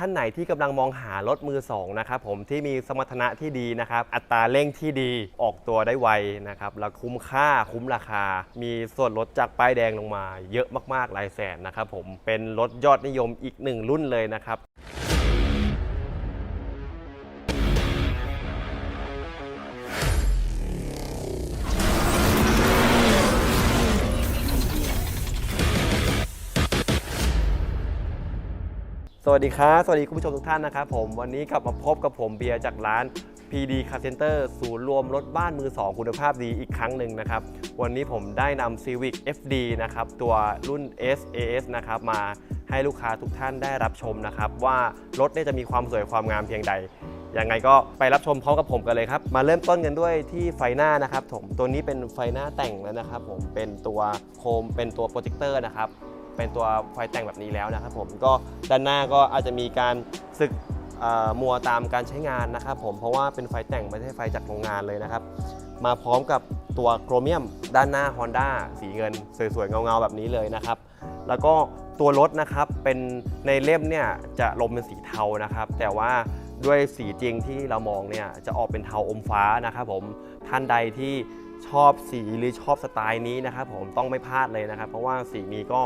ท่านไหนที่กำลังมองหารถมือสองนะครับผมที่มีสมรรถนะที่ดีนะครับ อัตราเร่งที่ดีออกตัวได้ไวนะครับแล้วคุ้มค่าคุ้มราคา มีส่วนลดจากป้ายแดงลงมา เยอะมากๆหลายแสนนะครับผมเป็นรถยอดนิยมอีกหนึ่งรุ่นเลยนะครับ วัสดีครับ สวัสดีคุณผู้ชมทุกท่านนะครับผมวันนี้กลับมาพบกับผมเบียร์จากร้าน PD Car Center ศูนย์รวมรถบ้านมือ 2 คุณภาพดีอีกครั้งหนึ่งนะครับ วันนี้ผมได้นำ Civic FD นะครับ ตัวรุ่น SAS นะครับมาให้ลูกค้าทุกท่านได้รับชมนะครับ ว่ารถเนี่ยจะมีความสวยความงามเพียงใดยังไงก็ไปรับชมพร้อมกับผมกันเลยครับ มาเริ่มต้นกันด้วยที่ไฟหน้านะครับผมตัวนี้เป็นไฟหน้าแต่งแล้วนะครับ ผมเป็นตัวโคมเป็นตัวโปรเจคเตอร์นะครับ เป็นตัวไฟแต่งแบบนี้แล้วนะครับผมก็ด้านหน้าก็อาจจะมีการสึกมัวตามการใช้งานนะครับผมเพราะว่าเป็นไฟแต่งไม่ใช่ไฟจากโรงงานเลยนะครับ มาพร้อมกับตัวโครเมียม ด้านหน้า Honda สีเงิน สวยๆ เงาๆ แบบนี้เลยนะครับ แล้วก็ตัวรถนะครับเป็นในเล่มเนี่ยจะลมเป็นสีเทานะครับ แต่ว่าด้วยสีจริงที่เรามองเนี่ยจะออกเป็นเทาอมฟ้านะครับผมท่านใดที่ชอบสีหรือชอบสไตล์นี้นะครับผมต้องไม่พลาดเลยนะครับ เพราะว่าสีนี้ก็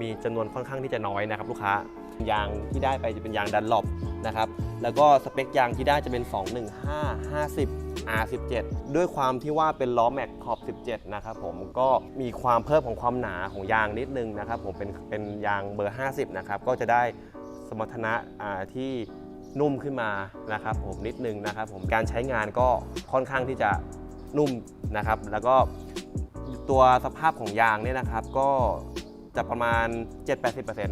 มีจำนวนค่อนข้างที่จะน้อยนะครับ ลูกค้ายางที่ได้ไปจะเป็นยางดันหลบนะครับแล้วก็สเปคยางที่ได้จะเป็น 215 50 R17 ด้วยความที่ว่าเป็นล้อแม็กขอบ 17 นะครับผมก็มีความเพิ่มของความหนาของยางนิดนึงนะครับผมเป็นเป็นยางเบอร์ 50 นะครับ ก็จะได้สมรรถนะที่นุ่มขึ้นมานะครับผมนิดนึงนะครับผมการใช้งานก็ค่อนข้างที่จะนุ่มนะครับ แล้วก็ตัวสภาพของยางเนี่ยนะครับ ก็ จะประมาณ 7-80%น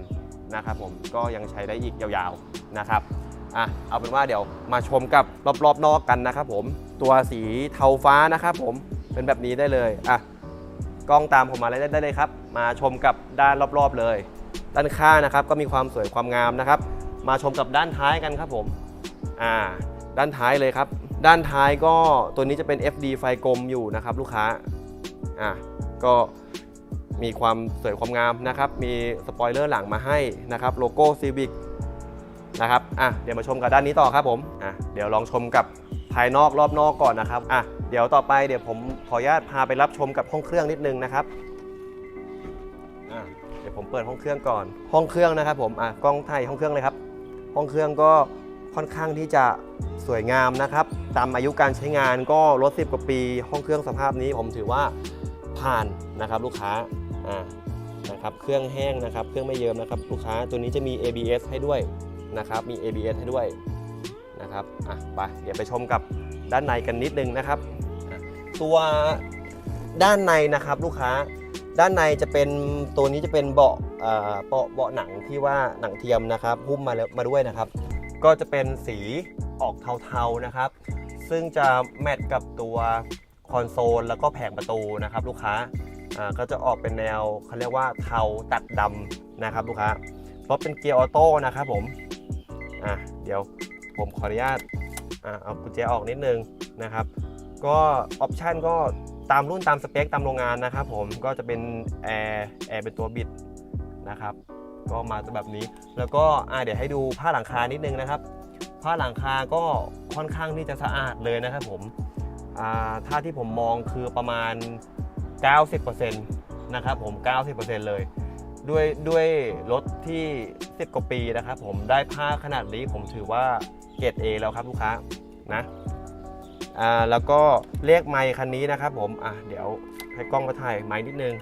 ะครับผมก็ยังใช้ได้อีกยาวๆนะครับอะเอาเป็นว่าเดี๋ยวมาชมกับรอบๆนอกกันนะครับผมตัวสีเทาฟ้านะครับผมเป็นแบบนี้ได้เลยอะกล้องตามผมมาได้ได้เลยครับ มาชมกับด้านรอบๆเลย ด้านข้างนะครับ ก็มีความสวยความงามนะครับ มาชมกับด้านท้ายกันครับผมอ่าด้านท้ายเลยครับ ด้านท้ายก็ตัวนี้จะเป็น FD ไฟกลมอยู่นะครับ ลูกค้าอะก็ มีความสวยความงามนะครับ มีสปอยเลอร์หลังมาให้นะครับ โลโก้ Civic นะครับ อะ เดี๋ยวมาชมกับด้านนี้ต่อครับผม อะ เดี๋ยวลองชมกับภายนอกรอบนอกก่อนนะครับ อะ เดี๋ยวต่อไปเดี๋ยวผมขออนุญาตพาไปรับชมกับห้องเครื่องนิดนึงนะครับ อะ เดี๋ยวผมเปิดห้องเครื่องก่อน ห้องเครื่องนะครับผม อะ กล้องถ่ายห้องเครื่องเลยครับ ห้องเครื่องก็ค่อนข้างที่จะสวยงามนะครับ ตามอายุการใช้งานก็รถ10กว่าปี ห้องเครื่องสภาพนี้ผมถือว่าผ่านนะครับลูกค้า อ่านะครับเครื่องแห้งนะครับ เครื่องไม่เยิ้มนะครับลูกค้าตัวนี้จะมี ABS ให้ด้วยนะครับ มี ABS ให้ด้วยนะครับอะไปเดี๋ยวไปชมกับด้านในกันนิดนึงนะครับ ตัวด้านในนะครับลูกค้าด้านในจะเป็นตัวนี้จะเป็นเบาะเบาะเบาะหนังที่ว่าหนังเทียมนะครับหุ้มมาแล้วมาด้วยนะครับ ก็จะเป็นสีออกเทาๆนะครับ ซึ่งจะแมทกับตัวคอนโซลแล้วก็แผงประตูนะครับ ลูกค้า ก็จะออกเป็นแนวเขาเรียกว่าเทาตัดดำนะครับลูกค้ารถเป็นเกียร์ออโต้นะครับผมอะเดี๋ยวผมขออนุญาตอะเอากุญแจออกนิดนึงนะครับ ก็ออปชันก็ตามรุ่นตามสเปคตามโรงงานนะครับผมก็จะเป็นแอร์แอร์เป็นตัวบิดนะครับก็มาแบบนี้ แล้วก็อะเดี๋ยวให้ดูผ้าหลังคานิดนึงนะครับ ผ้าหลังคาก็ค่อนข้างที่จะสะอาดเลยนะครับผมอ่าถ้าที่ผมมองคือประมาณ 90%นะครับผม 90%เลย ด้วยด้วยรถที่ 10 กว่าปีนะครับผมได้ผ้าขนาดนี้ผมถือว่าเกรด A แล้วครับลูกค้านะอ่าแล้วก็เลขไมค์คันนี้นะครับผมอะเดี๋ยวให้กล้องมาถ่ายไมค์นิดนึง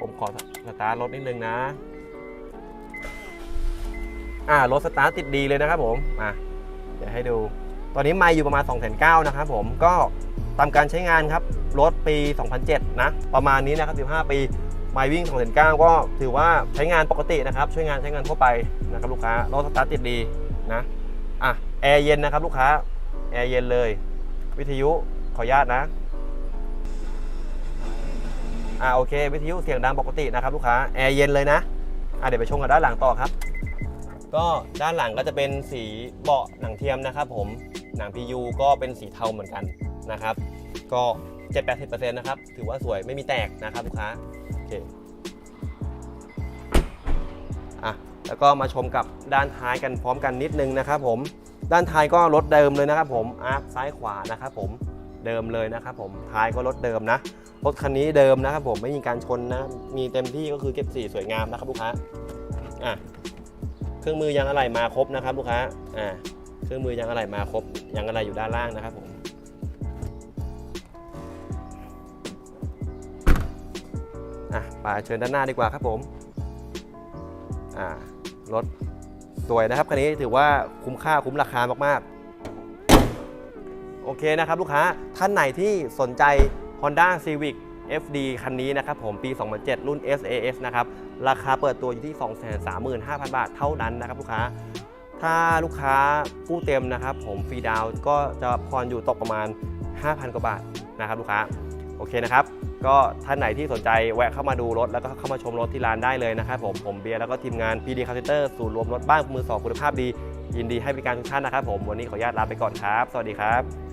ผมขอสตาร์ทรถนิดนึงนะอ่ารถสตาร์ทติดดีเลยนะครับผมอะเดี๋ยวให้ดู ตอนนี้ไมค์อยู่ประมาณ2 9 0 0 0นะครับผมก็ตามการใช้งานครับ รถปี 2007 นะ ประมาณนี้นะครับ 15 ปีไมวิ่ง2 9 0ก็ถือว่าใช้งานปกตินะครับ ช่วยงานใช้งานทั่วไปนะครับลูกค้ารถสตาร์ทติดดีนะอะแอร์เย็นนะครับลูกค้าแอร์เย็นเลย วิทยุขออนุญาตนะอ่าโอเค วิทยุเสียงดังปกตินะครับลูกค้าแอร์เย็นเลยนะอะเดี๋ยวไปชมกันด้านหลังต่อครับ ก็ด้านหลังก็จะเป็นสีเบาะหนังเทียมนะครับผมหนัง PU ก็เป็นสีเทาเหมือนกันนะครับ ก็ 7-80%นะครับ ถือว่าสวยไม่มีแตกนะครับลูกค้าโอเคอะแล้วก็มาชมกับด้านท้ายกันพร้อมกันนิดนึงนะครับผมด้านท้ายก็รถเดิมเลยนะครับผมอาร์ซ้ายขวานะครับผมเดิมเลยนะครับผมท้ายก็รถเดิมนะรถคันนี้เดิมนะครับผมไม่มีการชนนะ มีเต็มที่ก็คือเก็บสีสวยงามนะครับลูกค้าอะเครื่องมือยางอะไหล่มาครบนะครับลูกค้าอ่าเครื่องมือยางอะไหล่มาครบยางอะไหล่อยู่ด้านล่างนะครับผม อะไปเชิญด้านหน้าดีกว่าครับผมอ่ารถสวยนะครับคันนี้ถือว่าคุ้มค่าคุ้มราคามากๆ โอเคนะครับลูกค้าท่านไหนที่สนใจ Honda Civic FD คันนี้นะครับผมปี 2007 รุ่น SAS นะครับ ราคาเปิดตัวอยู่ที่ 235,000 บาทเท่านั้นนะครับลูกค้า ถ้าลูกค้ากู้เต็มนะครับผมฟรีดาวก็จะผ่อนอยู่ตกประมาณ 5,000 กว่าบาทนะครับลูกค้า โอเคนะครับ ก็ท่านไหนที่สนใจแวะเข้ามาดูรถ แล้วก็เข้ามาชมรถที่ร้านได้เลยนะครับผมผมเบียร์แล้วก็ทีมงาน PD Car Center ศูนย์รวมรถบ้านมือสองคุณภาพดี ยินดีให้บริการทุกท่านนะครับผมวันนี้ขออนุญาตลาไปก่อนครับ สวัสดีครับ